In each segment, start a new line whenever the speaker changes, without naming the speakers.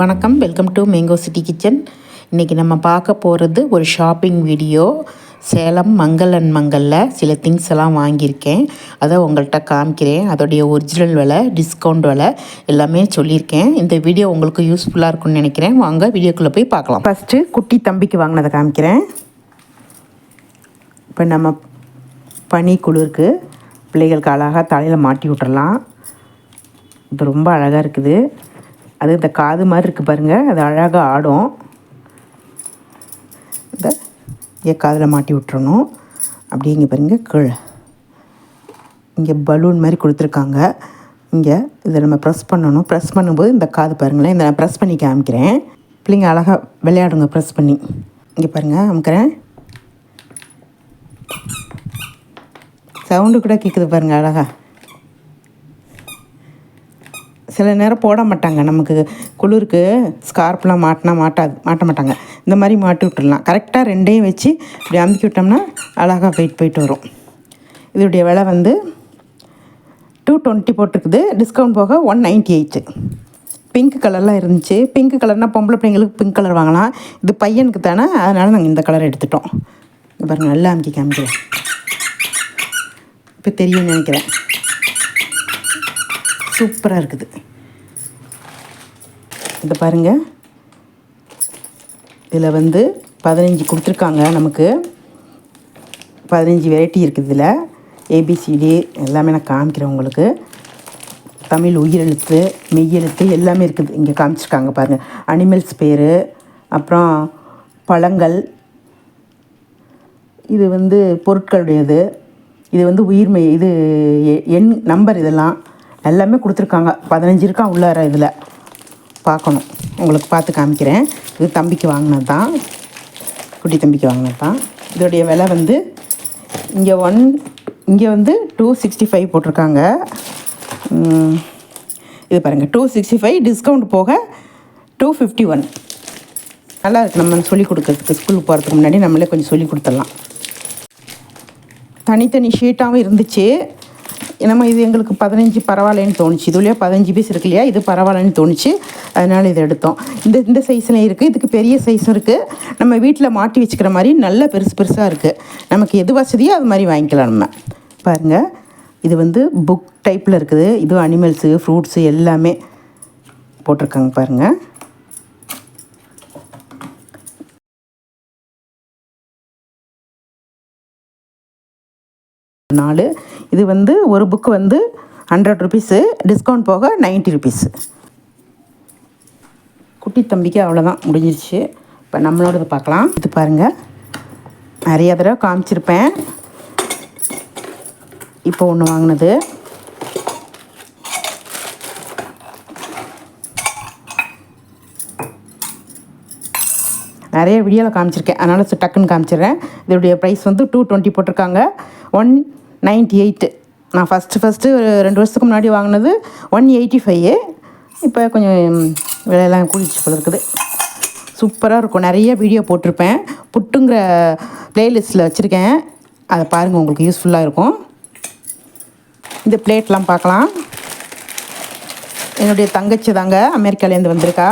வணக்கம். Welcome to mango city kitchen இன்றைக்கி நம்ம பார்க்க போகிறது ஒரு ஷாப்பிங் வீடியோ சேலம் மங்களன் மங்கலில் சில திங்ஸ் எல்லாம் வாங்கியிருக்கேன். அதை உங்கள்கிட்ட காமிக்கிறேன். அதோடைய ஒரிஜினல் விலை டிஸ்கவுண்ட் விலை எல்லாமே சொல்லியிருக்கேன். இந்த வீடியோ உங்களுக்கு யூஸ்ஃபுல்லாக இருக்கும்னு நினைக்கிறேன். வாங்க வீடியோக்குள்ளே போய் பார்க்கலாம். ஃபஸ்ட்டு குட்டி தம்பிக்கு வாங்கினதை காமிக்கிறேன். இப்போ நம்ம பனி குளிருக்கு. பிள்ளைகளுக்கு அழகாக தலையில் மாட்டி விட்டுறலாம். இது ரொம்ப அழகாக இருக்குது. அது இந்த காது மாதிரி இருக்குது பாருங்கள் அது அழகாக ஆடும். இந்த இங்கே காதில் மாட்டி விட்டுறணும். அப்படியே இங்கே பாருங்கள் கீழே. இங்கே பலூன் மாதிரி கொடுத்துருக்காங்க. இங்கே இதை நம்ம ப்ரெஸ் பண்ணணும். ப்ரெஸ் பண்ணும்போது இந்த காது பாருங்களேன் இந்த நான் ப்ரெஸ் பண்ணி காமிக்கிறேன். பிள்ளைங்க அழகாக விளையாடுங்க ப்ரெஸ் பண்ணி. இங்கே பாருங்கள் அமுக்கிறேன் சவுண்டு கூட கேட்குது பாருங்கள் அழகாக சில நேரம் போட மாட்டாங்க. நமக்கு குளிருக்கு ஸ்கார்ப்லாம் மாட்டினா மாட்டாது மாட்ட மாட்டாங்க. இந்த மாதிரி மாட்டி விட்டுடலாம். கரெக்டாக ரெண்டையும் வச்சு இப்படி அமுக்கி விட்டோம்னா அழகாக போயிட்டு போயிட்டு வரும். இதோடைய விலை வந்து டூ டுவெண்ட்டி போட்டிருக்குது. டிஸ்கவுண்ட் போக ஒன் நைன்ட்டி எயிட்டு பிங்க் கலர்லாம் இருந்துச்சு. பிங்க் கலர்னால் பொம்பளை பிள்ளைங்களுக்கு பிங்க் கலர் வாங்கலாம். இது பையனுக்கு தானே அதனால் நாங்கள் இந்த கலர் எடுத்துட்டோம். பாருங்கள் நல்லா அமுக்கி காமிக்கிறேன் இப்போ தெரியும்னு நினைக்கிறேன். சூப்பராக இருக்குது. இதை பாருங்கள் இதில் வந்து பதினஞ்சு கொடுத்துருக்காங்க நமக்கு. பதினஞ்சு வெரைட்டி இருக்குது இதில். ஏபிசிடி எல்லாமே நான் காமிக்கிறேன் உங்களுக்கு. தமிழ் உயிரெழுத்து மெய்யெழுத்து எல்லாமே இருக்குது. இங்கே காமிச்சிருக்காங்க பாருங்கள் அனிமல்ஸ் பேர் அப்புறம் பழங்கள். இது வந்து பொருட்களுடையது. இது வந்து உயிர்மை இது எ- எண் நம்பர் இதெல்லாம். எல்லாமே கொடுத்துருக்காங்க. பதினஞ்சு இருக்கா உள்ளார இதில். பார்க்கணும். உங்களுக்கு பார்த்து காமிக்கிறேன். இது தம்பிக்கு வாங்கினது தான் குட்டி தம்பிக்கு வாங்கினது தான் இதோடைய விலை வந்து இங்கே ஒன் இங்கே வந்து டூ சிக்ஸ்டி ஃபைவ் போட்டிருக்காங்க இது பாருங்கள் டூ சிக்ஸ்டி ஃபைவ் டிஸ்கவுண்ட் போக டூ ஃபிஃப்டி ஒன் நல்லா இருக்குது நம்ம சொல்லிக் கொடுக்கறதுக்கு ஸ்கூலுக்கு போகிறதுக்கு முன்னாடி நம்மளே கொஞ்சம் சொல்லி கொடுத்துடலாம். தனித்தனி ஷீட்டாகவும் இருந்துச்சு. நம்ம இது எங்களுக்கு பதினஞ்சு பரவாயில்லன்னு தோணுச்சு. இதுலேயே பதினஞ்சு பீஸ் இருக்கு இல்லையா? இது பரவாயில்லன்னு தோணுச்சு. அதனால் இதை எடுத்தோம். இந்த இந்த சைஸ்லேயும் இருக்குது இதுக்கு பெரிய சைஸும் இருக்குது நம்ம வீட்டில் மாட்டி வச்சுக்கிற மாதிரி நல்ல பெருசு பெருசாக இருக்குது நமக்கு எது வசதியோ அது மாதிரி வாங்கிக்கலாம் நம்ம. பாருங்கள் இது வந்து புக் டைப்பில் இருக்குது. இது அனிமல்ஸு ஃப்ரூட்ஸு எல்லாமே போட்டிருக்காங்க பாருங்கள் நாலு. இது வந்து ஒரு புக்கு வந்து ஹண்ட்ரட் ருபீஸு டிஸ்கவுண்ட் போக 90 ருபீஸு குட்டி தம்பிக்கு அவ்வளோதான் முடிஞ்சிருச்சு. இப்போ நம்மளோடது பார்க்கலாம். இது பாருங்கள் நிறைய தடவை காமிச்சிருப்பேன். இப்போ ஒன்று வாங்கினது. நிறைய வீடியோவில் காமிச்சிருக்கேன். அதனால் டக்குன்னு காமிச்சிடுறேன். இதோடைய ப்ரைஸ் வந்து டூ டுவெண்ட்டி போட்டிருக்காங்க. One ninety eight. நான் ஃபஸ்ட்டு ஃபஸ்ட்டு ஒரு ரெண்டு வருஷத்துக்கு முன்னாடி வாங்கினது ஒன் எயிட்டி ஃபைவ் இப்போ கொஞ்சம் விலையெல்லாம் கூடிச்சு போல இருக்குது. சூப்பராக இருக்கும். நிறைய வீடியோ போட்டிருப்பேன். புட்டுங்கிற ப்ளேலிஸ்ட்டில் வச்சுருக்கேன். அதை பாருங்கள் உங்களுக்கு யூஸ்ஃபுல்லாக இருக்கும். இந்த பிளேட்லாம் பார்க்கலாம். என்னுடைய தங்கச்சி தாங்க அமெரிக்காலேருந்து வந்திருக்கா.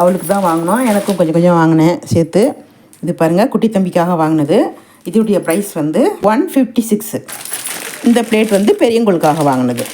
அவளுக்கு தான் வாங்கினோம். எனக்கும் கொஞ்சம் கொஞ்சம் வாங்கினேன் சேர்த்து. இது பாருங்கள் குட்டி தம்பிக்காக வாங்கினது. இதோடைய ப்ரைஸ் வந்து ஒன் ஃபிஃப்டி சிக்ஸு. இந்த பிளேட் வந்து பெரியவங்களுக்காக வாங்கினது.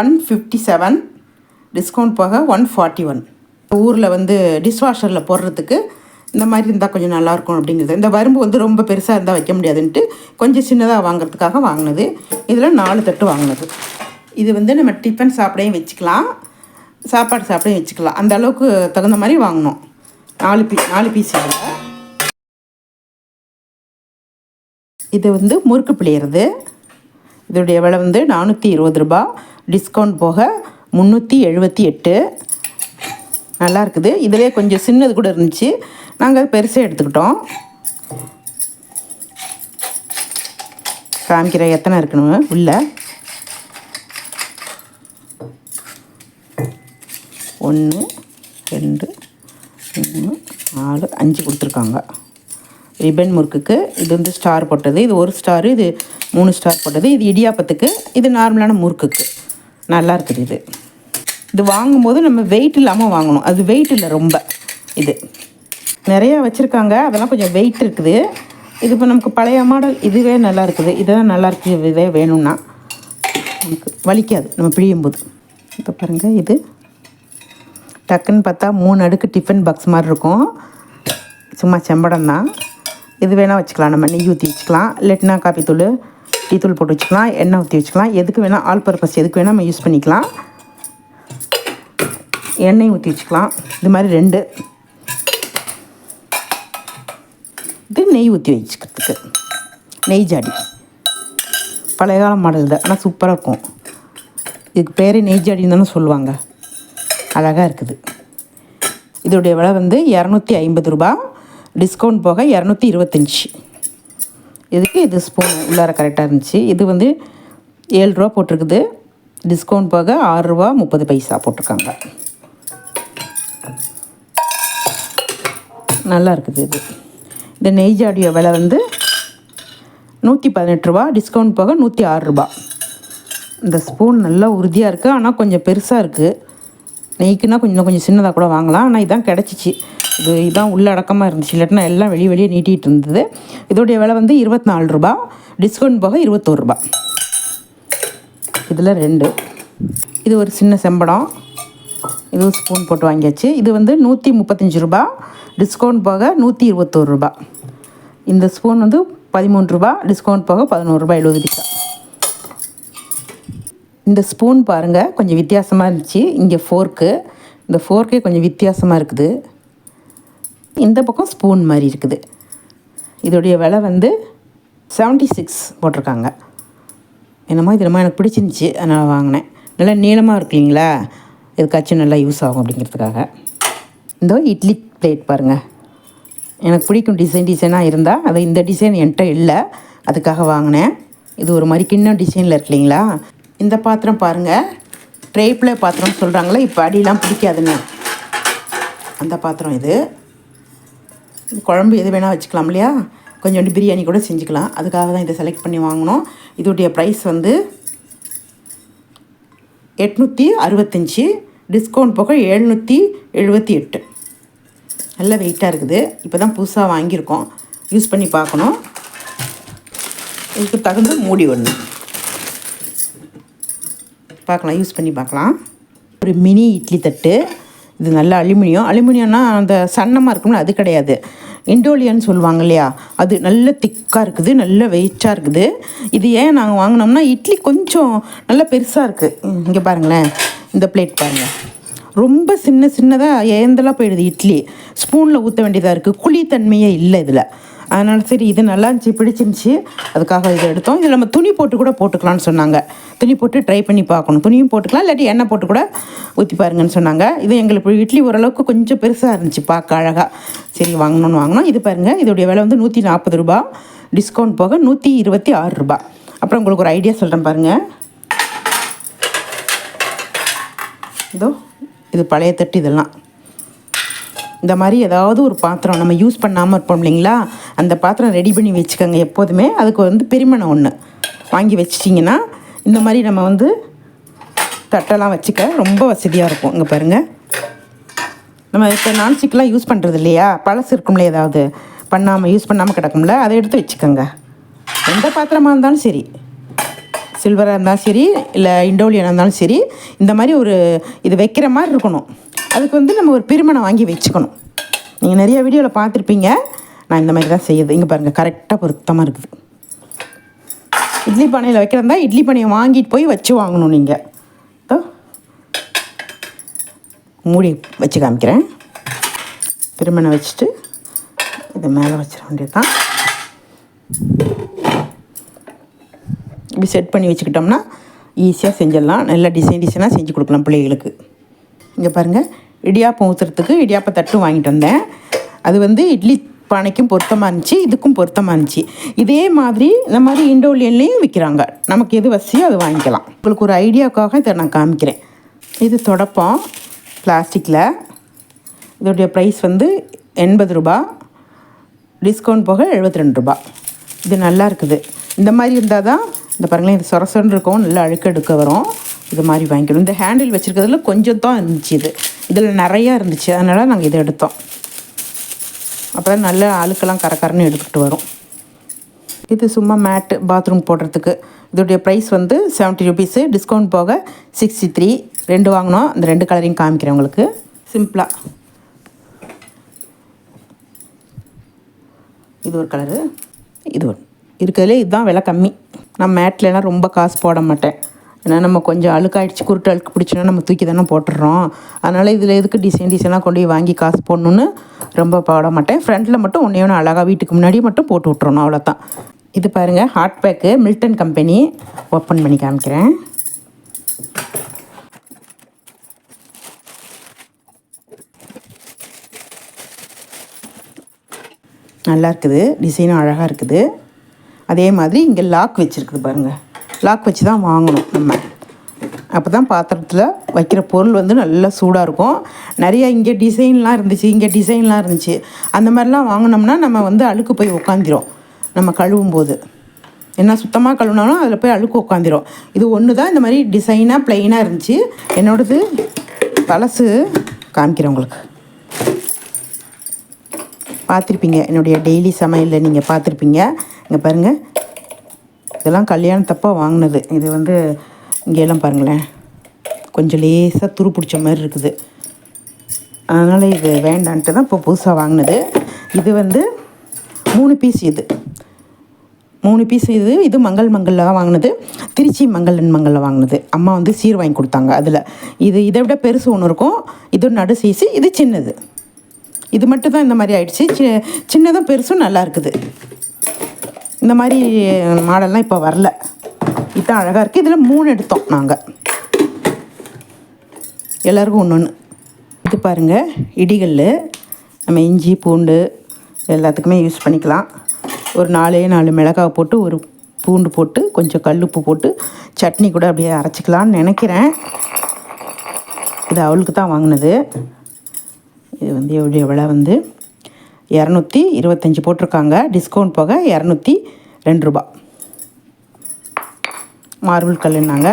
ஒன் ஃபிஃப்டி செவன் டிஸ்கவுண்ட் போக ஒன் ஃபார்ட்டி ஒன் ஊரில் வந்து டிஷ்வாஷரில் போடுறதுக்கு இந்த மாதிரி இருந்தால் கொஞ்சம் நல்லாயிருக்கும் அப்படிங்கிறது. இந்த வரம்பு வந்து ரொம்ப பெருசாக இருந்தால் வைக்க முடியாதுன்ட்டு கொஞ்சம் சின்னதாக வாங்குறதுக்காக வாங்கினது. இதில் நாலு தட்டு வாங்கினது. இது வந்து நம்ம டிஃபன் சாப்பிடையும் வச்சுக்கலாம். சாப்பாடு சாப்பிடையும் வச்சுக்கலாம். அந்த அளவுக்கு தகுந்த மாதிரி வாங்கினோம். நாலு பீ நாலு பீஸ் இதில். இது வந்து முறுக்கு பிழியறது இதோடைய விலை வந்து நானூற்றி இருபது ரூபா. டிஸ்கவுண்ட் போக முந்நூற்றி எழுபத்தி எட்டு. நல்லா இருக்குது. இதிலே கொஞ்சம் சின்னது கூட இருந்துச்சு. நாங்கள் பெருசாக எடுத்துக்கிட்டோம். காமிக்கிற எத்தனை இருக்கணும் உள்ள. ஒன்று ரெண்டு மூணு நாலு அஞ்சு கொடுத்துருக்காங்க. ரிப்பன் முறுக்குக்கு இது வந்து ஸ்டார் போட்டது. இது ஒரு ஸ்டாரு இது மூணு ஸ்டார் போட்டது. இது இடியாப்பத்துக்கு இது நார்மலான முறுக்குக்கு. நல்லா இருக்குது இது. இது வாங்கும்போது நம்ம வெயிட் இல்லாமல் வாங்கணும். அது வெயிட் இல்லை ரொம்ப. இது. நிறையா வச்சுருக்காங்க. அதெல்லாம் கொஞ்சம் வெயிட் இருக்குது. இது இப்போ நமக்கு பழைய மாடல் இதுவே நல்லா இருக்குது. இதுதான் நல்லா இருக்குது இதே வேணும்னா நமக்கு வலிக்காது. நம்ம பிழியும் போது இப்போ பாருங்கள் இது. டக்குன்னு பார்த்தா மூணு அடுக்கு டிஃபன் பாக்ஸ் மாதிரி இருக்கும். சும்மா செம்படம் தான் இது வேணால் வச்சுக்கலாம். நம்ம நெய் ஊற்றி வச்சுக்கலாம். இல்லாட்டினா காப்பித்தூள் டீ தூள் போட்டு வச்சுக்கலாம். எண்ணெய் ஊற்றி வச்சுக்கலாம். எதுக்கு வேணால் ஆல் பர்பஸ் எதுக்கு வேணால் நம்ம யூஸ் பண்ணிக்கலாம். எண்ணெய் ஊற்றி வச்சுக்கலாம். இது மாதிரி ரெண்டு. இது நெய் ஊற்றி வச்சுக்கிறதுக்கு. நெய் ஜாடி. பழைய கால மாடல் தான். ஆனால் சூப்பராக இருக்கும். இதுக்கு பேரே நெய் ஜாடின்னு தானே சொல்லுவாங்க. அழகாக இருக்குது. இதோடைய விலை வந்து இரநூத்தி ஐம்பது ரூபா டிஸ்கவுண்ட் போக இரநூத்தி இருபத்தஞ்சி. இதுக்கு இது ஸ்பூன் உள்ளார கரெக்டாக இருந்துச்சு? இது வந்து ஏழு ரூபா போட்டிருக்குது. டிஸ்கவுண்ட் போக ஆறு ரூபா முப்பது பைசா போட்டிருக்காங்க. நல்லா இருக்குது இது. இந்த நெய் ஜாடியோ விலை வந்து நூற்றி பதினெட்டு ரூபா. டிஸ்கவுண்ட் போக நூற்றி ஆறு ரூபா. இந்த ஸ்பூன் நல்லா உறுதியாக இருக்குது ஆனால் கொஞ்சம் பெருசாக இருக்குது நெய்க்குன்னா கொஞ்சம் கொஞ்சம் சின்னதாக கூட வாங்கலாம். ஆனால் இதான் கிடச்சிச்சு. இது இதுதான் உள்ளடக்கமாக இருந்துச்சு. இல்லாட்டினா எல்லாம் வெளியே வெளியே நீட்டிகிட்டு இருந்தது. இதோடைய விலை வந்து இருபத்தி நாலு ரூபா. டிஸ்கவுண்ட் போக இருபத்தோரு ரூபா. இதில் ரெண்டு. இது ஒரு சின்ன செம்படம். இது ஸ்பூன் போட்டு வாங்கியாச்சு. இது வந்து நூற்றி முப்பத்தஞ்சு ரூபா. டிஸ்கவுண்ட் போக நூற்றி இருபத்தோரு ரூபா. இந்த ஸ்பூன் வந்து பதிமூணு ரூபா. டிஸ்கவுண்ட் போக பதினோரு ரூபா எழுபது பைசா. இந்த ஸ்பூன் பாருங்கள் கொஞ்சம் வித்தியாசமாக இருந்துச்சு. இங்கே ஃபோர்க்கு இந்த ஃபோர்க்கே கொஞ்சம் வித்தியாசமாக இருக்குது. இந்த பக்கம் ஸ்பூன் மாதிரி இருக்குது. இதோடைய விலை வந்து செவன்ட்டி சிக்ஸ் போட்டிருக்காங்க. என்னமோ இது ரொம்ப எனக்கு பிடிச்சிருந்துச்சி அதனால் வாங்கினேன். நல்லா நீளமாக இருக்கு இல்லைங்களா இதுக்காச்சும் நல்லா யூஸ் ஆகும் அப்படிங்கிறதுக்காக. இந்த இட்லி பிளேட் பாருங்கள் எனக்கு பிடிக்கும் டிசைன் டிசைனாக இருந்தால் அது இந்த டிசைன் என்கிட்ட இல்லை. அதுக்காக வாங்கினேன். இது ஒரு மாதிரி கிண்ணம் டிசைனில் இருக்கு இல்லைங்களா இந்த பாத்திரம் பாருங்கள் ட்ரேப்பில் பாத்திரம் சொல்கிறாங்களே இப்போ அடியெலாம் பிடிக்காதுன்னு. அந்த பாத்திரம் இது. குழம்பு எது வேணால் வச்சுக்கலாம் இல்லையா? கொஞ்சோண்டு பிரியாணி கூட செஞ்சுக்கலாம். அதுக்காக தான் இதை செலக்ட் பண்ணி வாங்கினோம். இதோடைய ப்ரைஸ் வந்து எட்நூற்றி அறுபத்தஞ்சி டிஸ்கவுண்ட் போக எழுநூற்றி எழுபத்தி எட்டு. நல்ல வெயிட்டாக இருக்குது. இப்போ தான் புதுசாக வாங்கியிருக்கோம். யூஸ் பண்ணி பார்க்கணும். இதுக்கு தகுந்த மூடி ஒன்று பார்க்கலாம் யூஸ் பண்ணி பார்க்கலாம். ஒரு மினி இட்லி தட்டு. இது நல்ல அலுமினியம். அலுமினியம்னா அந்த சன்னமாக இருக்கும்ல அது கிடையாது. இண்டோலியன்னு சொல்லுவாங்க இல்லையா? அது நல்ல திக்காக இருக்குது நல்ல வெயிட்டாக இருக்குது. இது ஏன் நாங்கள் வாங்கினோம்னா இட்லி கொஞ்சம் நல்ல பெருசாக இருக்குது இங்கே பாருங்களேன் இந்த பிளேட் பாருங்கள் ரொம்ப சின்ன சின்னதாக ஏந்தலாக போயிடுது இட்லி. ஸ்பூனில் ஊற்ற வேண்டியதாக இருக்குது குழித்தன்மையே இல்லை இதில். அதனால் சரி இது நல்லா இருந்துச்சு பிடிச்சிருந்துச்சி. அதுக்காக இதை எடுத்தோம். இதில் நம்ம துணி போட்டு கூட போட்டுக்கலாம்னு சொன்னாங்க. துணி போட்டு ட்ரை பண்ணி பார்க்கணும். துணியும் போட்டுக்கலாம் இல்லாட்டி எண்ணெய் போட்டு கூட ஊற்றி பாருங்கன்னு சொன்னாங்க. இது எங்களுக்கு இட்லி ஓரளவுக்கு கொஞ்சம் பெருசாக இருந்துச்சு பார்க்க அழகாக சரி வாங்கணும்னு வாங்கினோம். இது பாருங்கள் இதோடைய விலை வந்து நூற்றி நாற்பது ரூபா. டிஸ்கவுண்ட் போக நூற்றி இருபத்தி ஆறு ரூபா. அப்புறம் உங்களுக்கு ஒரு ஐடியா சொல்கிறேன் பாருங்கள் இதோ இது பழைய தட்டு இதெல்லாம். இந்த மாதிரி ஏதாவது ஒரு பாத்திரம் நம்ம யூஸ் பண்ணாமல் இருப்போம் இல்லைங்களா? அந்த பாத்திரம் ரெடி பண்ணி வச்சுக்கோங்க எப்போதுமே. அதுக்கு வந்து பெருமனை ஒன்று வாங்கி வச்சிட்டிங்கன்னா இந்த மாதிரி நம்ம வந்து தட்டெல்லாம் வச்சுக்க ரொம்ப வசதியாக இருக்கும். இங்கே பாருங்கள் நம்ம இப்போ நான்ஸ்டிக்லாம் யூஸ் பண்ணுறது இல்லையா? பழசு இருக்கும்ல ஏதாவது. பண்ணாமல் யூஸ் பண்ணாமல் கிடக்கும்ல அதை எடுத்து வச்சுக்கோங்க. எந்த பாத்திரமாக இருந்தாலும் சரி. சில்வராக இருந்தாலும் சரி இல்லை இண்டோலியனாக இருந்தாலும் சரி இந்த மாதிரி ஒரு இது வைக்கிற மாதிரி இருக்கணும். அதுக்கு வந்து நம்ம ஒரு பெருமனை வாங்கி வச்சுக்கணும். நீங்கள் நிறைய வீடியோவில் பார்த்துருப்பீங்க. நான் இந்த மாதிரி தான் செய்யுது. இங்கே பாருங்கள் கரெக்டாக பொருத்தமாக இருக்குது. இட்லி பானையில் வைக்கிறதா இட்லி பானையை வாங்கிட்டு போய் வச்சு வாங்கணும் நீங்கள் மூடி வச்சு காமிக்கிறேன். திருமணம் வச்சுட்டு இதை மேலே வச்சிட வேண்டியது தான் இப்படி செட் பண்ணி வச்சுக்கிட்டோம்னா ஈஸியாக செஞ்சிடலாம். நல்லா டிசைன் டிசைனாக செஞ்சு கொடுக்கலாம் பிள்ளைகளுக்கு. இங்கே பாருங்கள் இடியாப்பம் ஊற்றுறதுக்கு இடியாப்ப தட்டு வாங்கிட்டு வந்தேன். அது வந்து இட்லி பானைக்கும் பொருத்தமாக இருந்துச்சு இதுக்கும் பொருத்தமாக இருந்துச்சு. இதே மாதிரி இந்த மாதிரி இண்டோலியன்லேயும் விற்கிறாங்க நமக்கு எது வசதியோ அது வாங்கிக்கலாம். உங்களுக்கு ஒரு ஐடியாவுக்காக இதை நான் காமிக்கிறேன். இது தொடப்பம் பிளாஸ்டிக்கில் இதோடைய ப்ரைஸ் வந்து எண்பது ரூபா. டிஸ்கவுண்ட் போக எழுபத்தி ரெண்டு ரூபா. இது நல்லா இருக்குது. இந்த மாதிரி இருந்தால் தான் இந்த பாருங்களேன் இது சொர இருக்கும். நல்லா அழுக்கெடுக்க வரும். இது மாதிரி வாங்கிக்கணும். இந்த ஹேண்டில் வச்சுருக்கிறதுல கொஞ்சம் தான் இருந்துச்சு இது. இதில் நிறையா இருந்துச்சு. அதனால் நாங்கள் இதை எடுத்தோம். அப்புறம் நல்ல அழுக்கெல்லாம் கரக்கரன்னு எடுத்துகிட்டு வரும். இது சும்மா மேட்டு பாத்ரூம் போடுறதுக்கு. இதோடைய ப்ரைஸ் வந்து செவன்ட்டி ருபீஸு டிஸ்கவுண்ட் போக சிக்ஸ்டி த்ரீ ரெண்டு வாங்கினோம். அந்த ரெண்டு கலரையும் காமிக்கிறேன் உங்களுக்கு. சிம்பிளாக இது ஒரு கலரு இது ஒரு இருக்கிறதுலே இதுதான் விலை கம்மி. நான் மேட்லலாம் ரொம்ப காசு போட மாட்டேன். ஏன்னா நம்ம கொஞ்சம் அழுக்காயிடுச்சு குருட்டு அழுக்கு பிடிச்சோன்னா நம்ம தூக்கி தானே போட்டுடுறோம் அதனால் இதில் எதுக்கு டிசைன் டிசைனாக கொண்டு போய் வாங்கி காசு போடணுன்னு ரொம்ப போட மாட்டேன். ஃப்ரண்ட்டில் மட்டும் ஒன்றே ஒன்று அழகாக வீட்டுக்கு முன்னாடி மட்டும் போட்டு விட்றணும் அவ்வளோதான் இது பாருங்கள் hot pack Milton company open பண்ணி காமிக்கிறேன். நல்லா இருக்குது டிசைனும் அழகாக இருக்குது. அதே மாதிரி இங்கே லாக் வச்சுருக்குது பாருங்கள் லாக் வச்சு தான் வாங்கணும் நம்ம. அப்போ தான் பாத்திரத்தில் வைக்கிற பொருள் வந்து நல்லா சூடாக இருக்கும். நிறைய இங்கே டிசைன்லாம் இருந்துச்சு இங்கே டிசைன்லாம் இருந்துச்சு. அந்த மாதிரிலாம் வாங்கினோம்னா நம்ம வந்து அழுக்கு போய் உட்காந்துரும் நம்ம கழுவும் போது என்ன சுத்தமாக கழுவினாலும் அதில் போய் அழுக்கு உட்காந்துரும் இது ஒன்று தான் இந்த மாதிரி டிசைனாக ப்ளைனாக இருந்துச்சு. என்னோடது பழசு காமிக்கிறேன் உங்களுக்கு. பார்த்துருப்பீங்க என்னுடைய டெய்லி சமையலில் நீங்கள் பார்த்துருப்பீங்க. இங்கே பாருங்கள் இதெல்லாம் கல்யாணத்தப்போ வாங்கினது. இது வந்து இங்கெல்லாம் பாருங்களேன். கொஞ்சம் லேசாக துரு பிடிச்ச மாதிரி இருக்குது. அதனால் இது வேண்டான்ட்டு தான் இப்போ புதுசாக வாங்கினது. இது வந்து மூணு பீஸ் இது. மூணு பீஸ் இது இது மங்கள் மங்களில் தான் வாங்கினது. திருச்சி மங்களன் மங்களில் வாங்கினது. அம்மா வந்து சீர் வாங்கி கொடுத்தாங்க அதில். இது இதை விட பெருசு ஒன்று இருக்கும். இது நடு சீசு இது சின்னது. இது மட்டும் தான் இந்த மாதிரி ஆயிடுச்சு. சி சின்னதும் பெருசும் நல்லா இருக்குது. இந்த மாதிரி மாடல்லாம் இப்போ வரல. இதுதான் அழகாக இருக்குது இதில் மூணு எடுத்தோம் நாங்கள் எல்லாருக்கும் ஒன்று ஒன்று இது பாருங்கள் இடிகல் நம்ம இஞ்சி பூண்டு எல்லாத்துக்குமே யூஸ் பண்ணிக்கலாம். ஒரு நாலே நாலு மிளகாய் போட்டு ஒரு பூண்டு போட்டு கொஞ்சம் கல்லுப்பு போட்டு சட்னி கூட அப்படியே அரைச்சிக்கலான்னு நினைக்கிறேன். இது அவளுக்கு தான் வாங்கினது. இது வந்து எவ்வளோ எவ்வளோ வந்து? இரநூத்தி இருபத்தஞ்சி போட்டிருக்காங்க. டிஸ்கவுண்ட் போக இரநூத்தி ரெண்டு ரூபா. மார்பிள் கல்லுனாங்க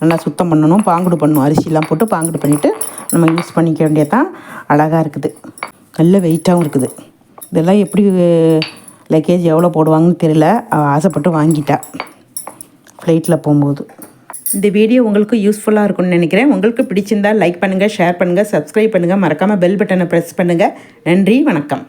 நல்லா சுத்தம் பண்ணணும். பாங்குடு பண்ணணும். அரிசிலாம் போட்டு பாங்குடு பண்ணிவிட்டு நம்ம யூஸ் பண்ணிக்க வேண்டியதான் அழகாக இருக்குது. நல்ல வெயிட்டாகவும் இருக்குது. இதெல்லாம் எப்படி லக்கேஜ் எவ்வளோ போடுவாங்கன்னு தெரியல. அவள் ஆசைப்பட்டு வாங்கிட்டா. ஃப்ளைட்டில் போகும்போது. இந்த வீடியோ உங்களுக்கு யூஸ்ஃபுல்லாக இருக்கும்னு நினைக்கிறேன். உங்களுக்கு பிடிச்சிருந்தால் லைக் பண்ணுங்கள் ஷேர் பண்ணுங்கள் சப்ஸ்கிரைப் பண்ணுங்கள் மறக்காமல் பெல் பட்டனை ப்ரெஸ் பண்ணுங்கள் நன்றி வணக்கம்.